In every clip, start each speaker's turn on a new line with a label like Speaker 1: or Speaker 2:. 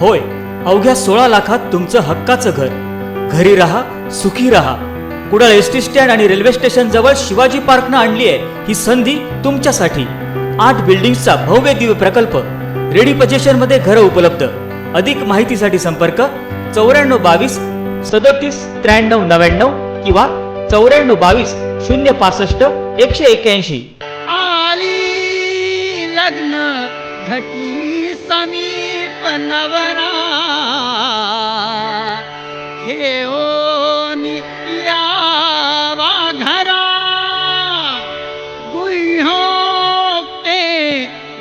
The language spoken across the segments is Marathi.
Speaker 1: होय अवघ्या सोळा लाखात तुमचं हक्काचं घर. घरी राहा सुखी राहा. कुडाळ एस टी स्टँड आणि रेल्वे स्टेशन जवळ शिवाजी पार्कनं आणली आहे ही संधी तुमच्यासाठी. आठ बिल्डिंगचा भव्य दिव्य प्रकल्प. रेडी पोझिशनमध्ये घरं उपलब्ध. अधिक माहितीसाठी संपर्क चौऱ्याण्णव बावीस सदतीस त्र्याण्णव नव्याण्णव किंवा चौऱ्याण्णव बावीस शून्य पासष्ट एकशे एक्याऐंशी
Speaker 2: आली लग्न घटी समी. मनवरा। हे ओनी यावा घरा। ते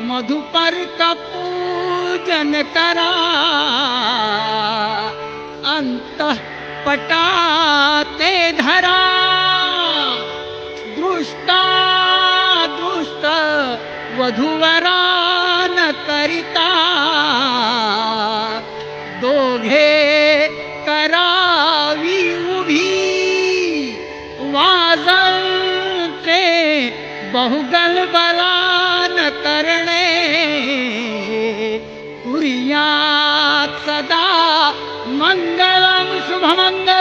Speaker 2: मधुपर पूजन करा। अंत पटाते धरा। दृष्टा दृष्ट न करिता। बहुगल बलान करणे. कुर्यात सदा मंगलम शुभमंगल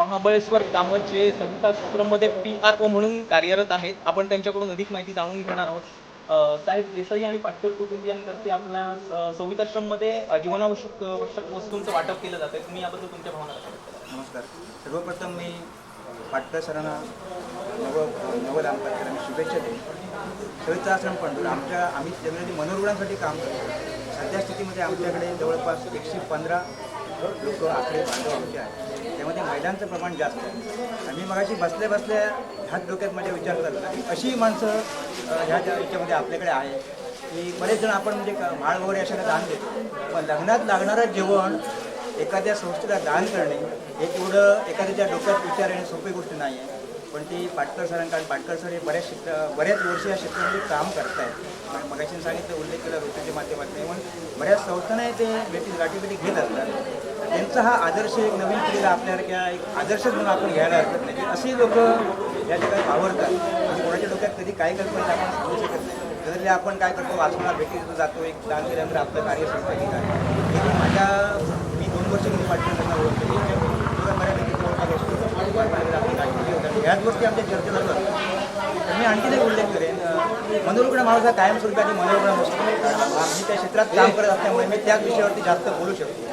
Speaker 3: महाबळेश्वर कामतचे संस्थासूत्रमध्ये पी आर ओ म्हणून कार्यरत आहेत. आपण त्यांच्याकडून अधिक माहिती जाणून घेणार आहोत. साहेब देसाई आणि पाटकर कुटुंबियांतर्फे आपल्या अं, जीवनावश्यक आवश्यक वस्तूंचं वाटप केलं जातं. तुम्ही याबद्दल तुमच्या भावना
Speaker 4: नमस्कार. सर्वप्रथम मी पाटकर सरांना नव नव शुभेच्छा देईन. सविता आश्रम पण आमच्या आम्ही जनरली मनोरुग्णांसाठी काम करतो. सध्या स्थितीमध्ये आमच्याकडे जवळपास एकशे पंधरा लोक आकडे बांधव आमचे आहेत. त्यामध्ये महिलांचं प्रमाण जास्त आहे. आणि मी मगाशी बसल्या बसल्या ह्याच डोक्यात माझ्या विचार करतो अशी माणसं ह्या ज्या याच्यामध्ये आपल्याकडे आहे की बरेच जण आपण म्हणजे माळ वगैरे अशाला दान देतो. पण लग्नात लागणारं जेवण एखाद्या संस्थेला दान करणे हे तेवढं एखाद्याच्या डोक्यात विचार येणे सोपी गोष्ट नाही आहे. पण ती पाटकर सरांकडे पाटकर सर हे बऱ्याच क्षेत्र बऱ्याच वर्ष या क्षेत्रामध्ये काम करत आहेत मगाशी सांगितलं उल्लेख केला ऋतूच्या माध्यमातून. पण बऱ्याच संस्थांना ते भेटी गाठीभेटी घेत असतात. त्यांचा हा आदर्श एक नवीन पिढीला आपल्यासारख्या एक आदर्शच म्हणून आपण घ्यायला हरकत नाही. असे लोक या ठिकाणी आवडतात आणि कोणाच्या डोक्यात कधी काय कल्पना आपण सांगू शकत नाही. जनरली आपण काय करतो? वाचणार भेटीत जातो. एक दान केल्यानंतर आपलं कार्य संपलं आहे माझ्या मी दोन वर्ष मी पाठवून त्यांना ओळखतो बऱ्यापैकी जवळपास असतो ह्याच गोष्टी आमच्या चर्चेत असतात मी आणखीन एक उल्लेख करेन. मनोरुग्ण माणूस हा कायमस्वरूपाची मनोरुग्ण नसतो आम्ही त्या क्षेत्रात काम करत असल्यामुळे मी त्याच विषयावरती जास्त बोलू शकतो.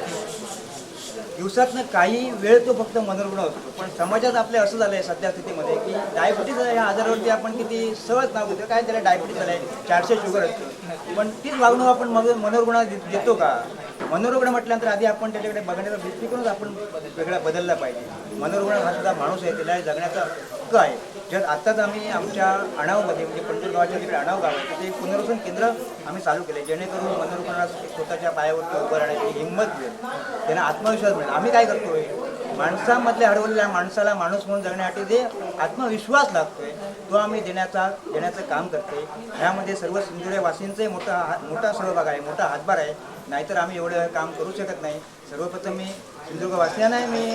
Speaker 4: दिवसातनं काही वेळ तो फक्त मनोरुग्ण असतो. पण समाजात आपले असं झालं आहे सध्या स्थितीमध्ये की डायबिटीज या आजारावरती आपण किती सहज नाव देतो काय त्याला डायबिटीज झालं आहे चारशे शुगर असतो. पण तीच वागणूक आपण मग मनोरुग्णाला देतो का? मनोरुग्ण म्हटल्यानंतर आधी आपण त्याच्याकडे बघण्याचा दृष्टिकोनच आपण वेगळा बदलला पाहिजे. मनोरुग्ण हा सुद्धा माणूस आहे त्याला जगण्याचा हक्क आहे. ज्यात आत्ताच आम्ही आमच्या अणावमध्ये म्हणजे पंढूर गावाच्या तिकडे अणाव गाव आहे तिथे एक पुनर्वसन केंद्र आम्ही चालू केले जेणेकरून मनोरुग्णाला स्वतःच्या पायावरती उभं राहण्याची हिंमत मिळेल त्यांना आत्मविश्वास मिळेल. आम्ही काय करतोय? माणसामधल्या हरवलेल्या माणसाला माणूस म्हणून जगण्यासाठी जे आत्मविश्वास लागतोय तो आम्ही देण्याचा देण्याचं काम करते ह्यामध्ये सर्व सिंधुऱ्यावासींचाही मोठा हा- मोठा सहभाग आहे मोठा हातभार आहे. नाहीतर आम्ही एवढं काम करू शकत नाही. सर्वप्रथम मी सिंधुदुर्गवासियांनाही मी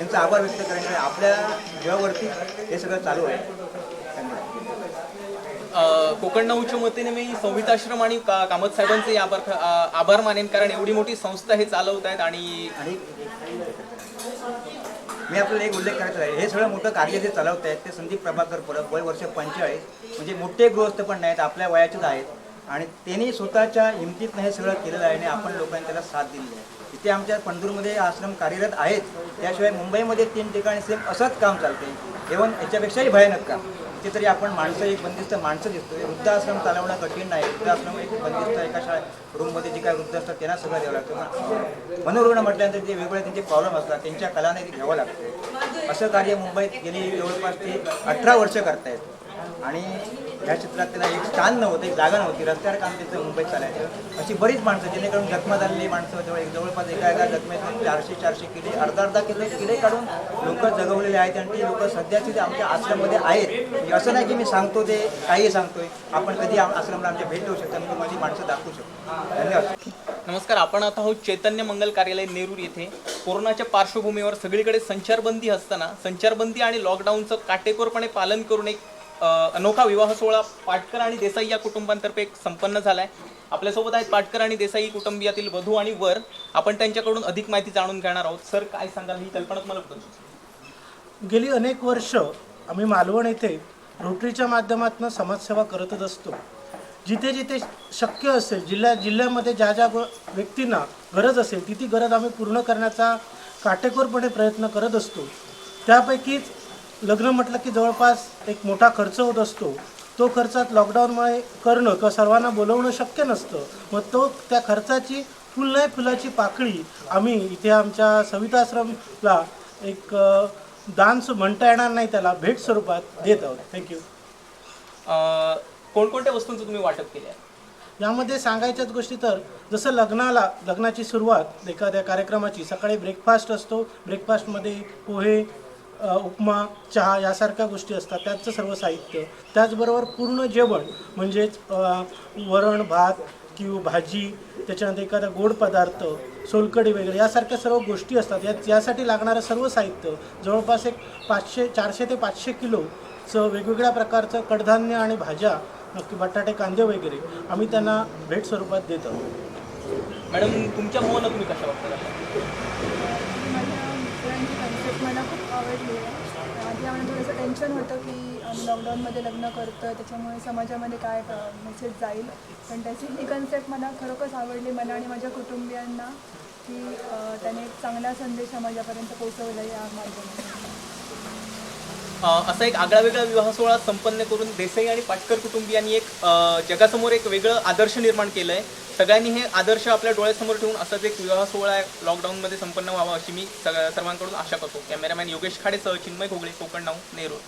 Speaker 4: त्यांचा आभार व्यक्त करेन की आपल्या जीवावरती हे सगळं चालू आहे.
Speaker 3: कोकण नऊच्या वतीने मी संहिताश्रम आणि का कामत साहेबांचे आभार आभार मानेन कारण एवढी मोठी संस्था हे चालवत आहेत आणि
Speaker 4: आणि मी आपल्याला एक उल्लेख करायचा आहे. हे सगळं मोठं कार्य जे चालवत आहेत ते संदीप प्रभाकर परब वय वर्ष पंचेचाळीस. म्हणजे मोठे गृहस्थ पण नाहीत आपल्या वयाचेच आहेत. आणि त्यांनी स्वतःच्या हिमतीतनं हे सगळं केलेलं आहे आणि आपण लोकांनी त्याला साथ दिली आहे. इथे आमच्या पणदूरमध्ये आश्रम कार्यरत आहेत. त्याशिवाय मुंबईमध्ये तीन ठिकाणी सेम असंच काम चालते इव्हन याच्यापेक्षाही भयानक काम. इथे तरी आपण माणसं एक बंदिस्त माणसं दिसतोय. वृद्धाश्रम चालवणं कठीण नाही. वृद्धाश्रम एक बंदिस्त एका शाळा रूममध्ये जे काय वृद्ध असतात त्यांना सगळं द्यावं लागतं. मनोरुग्ण म्हटल्यानंतर जे वेगवेगळे त्यांचे प्रॉब्लेम असतात त्यांच्या कलाने ते घ्यावं लागतं. असं कार्य मुंबईत गेली जवळपास ते अठरा वर्ष करतायत. आणि या क्षेत्रात त्यांना एक स्थान नव्हतं एक जागा नव्हती. रस्त्यावर काम त्यांचं मुंबईत चालायचं. अशी बरीच माणसं जेणेकरून जखमा झालेली माणसं जवळ जवळपास एका एका जखमेत चारशे चारशे किले अर्धा अर्धा किलो किले काढून लोक जगवलेले आहेत आणि ती लोक सध्याची ते आमच्या आश्रममध्ये आहेत. म्हणजे असं नाही की मी सांगतो ते काही सांगतोय. आपण कधी आश्रमला आमच्या भेट देऊ शकतो मी माझी माणसं दाखवू शकतो. धन्यवाद.
Speaker 3: नमस्कार आपण आता आहोत चैतन्य मंगल कार्यालय नेरूर येथे. कोरोनाच्या पार्श्वभूमीवर सगळीकडे संचारबंदी असताना संचारबंदी आणि लॉकडाऊनचं काटेकोरपणे पालन करून एक अनोखा विवाह सोहळा पाटकर आणि देसाई या कुटुंबांतर्फे संपन्न झाला आहे आपल्यासोबत आहेत पाटकर आणि देसाई कुटुंबियातील वधू आणि वर. आपण त्यांच्याकडून अधिक माहिती जाणून घेणार आहोत. सर काय सांगाल? ही कल्पना तुम्हाला कुठून
Speaker 5: गेली अनेक वर्ष आम्ही मालवण येथे रोटरीच्या माध्यमातून समाजसेवा करतच असतो. जिथे जिथे शक्य असेल जिल्ह्या जिल्ह्यामध्ये ज्या ज्या व्यक्तींना गरज असेल ती ती गरज आम्ही पूर्ण करण्याचा काटेकोरपणे प्रयत्न करत असतो. त्यापैकीच लग्न म्हटलं की जवळपास एक मोठा खर्च होत असतो. तो खर्चात लॉकडाऊनमुळे करणं किंवा सर्वांना बोलवणं शक्य नसतं. मग तो त्या खर्चाची फुल नाही फुलाची पाकळी आम्ही इथे आमच्या सविताश्रमला एक अ, दान सु- म्हणता येणार नाही त्याला भेट स्वरूपात देत आहोत. थँक्यू
Speaker 3: कोणकोणत्या वस्तूंचं तुम्ही वाटप केलं आहे?
Speaker 5: यामध्ये सांगायच्याच गोष्टी तर जसं लग्नाला लग्नाची सुरुवात एखाद्या कार्यक्रमाची सकाळी ब्रेकफास्ट असतो. ब्रेकफास्टमध्ये पोहे उपमा चहा यासारख्या गोष्टी असतात त्याचं सर्व साहित्य. त्याचबरोबर पूर्ण जेवण म्हणजेच वरण भात किंवा भाजी त्याच्यानंतर एखादा गोड पदार्थ सोलकडी वगैरे यासारख्या सर्व गोष्टी असतात. या यासाठी लागणारं सर्व साहित्य जवळपास एक पाचशे चारशे ते पाचशे किलोचं वेगवेगळ्या प्रकारचं कडधान्य आणि भाज्या नक्की बटाटे कांदे वगैरे आम्ही त्यांना भेट स्वरूपात देत. आहोत
Speaker 3: मॅडम तुमच्या मोहनं तुम्ही कशा
Speaker 6: वापरता मला खूप आवडली आहे. आधी आम्हाला थोडंसं टेन्शन होतं की आम्ही लॉकडाऊनमध्ये लग्न करतो आहे त्याच्यामुळे समाजामध्ये काय मेसेज जाईल. पण त्याची ही कन्सेप्ट मला खरोखरच आवडली. मला आणि माझ्या कुटुंबियांना की त्याने एक चांगला संदेश समाजापर्यंत पोचवला या माध्यमातून.
Speaker 3: असा एक आगळा वेगळा विवाह सोहळा संपन्न करून देसाई आणि पाटकर कुटुंबियांनी एक जगासमोर एक वेगळं आदर्श निर्माण केलं आहे सगळ्यांनी हे आदर्श आपल्या डोळ्यासमोर ठेवून असाच एक विवाह सोहळा लॉकडाऊनमध्ये संपन्न व्हावा अशी मी सगळ्या सर्वांकडून आशा करतो. कॅमेरामॅन योगेश खाडेसह चिन्मय घोगळे कोकण नाऊ नेरूळ.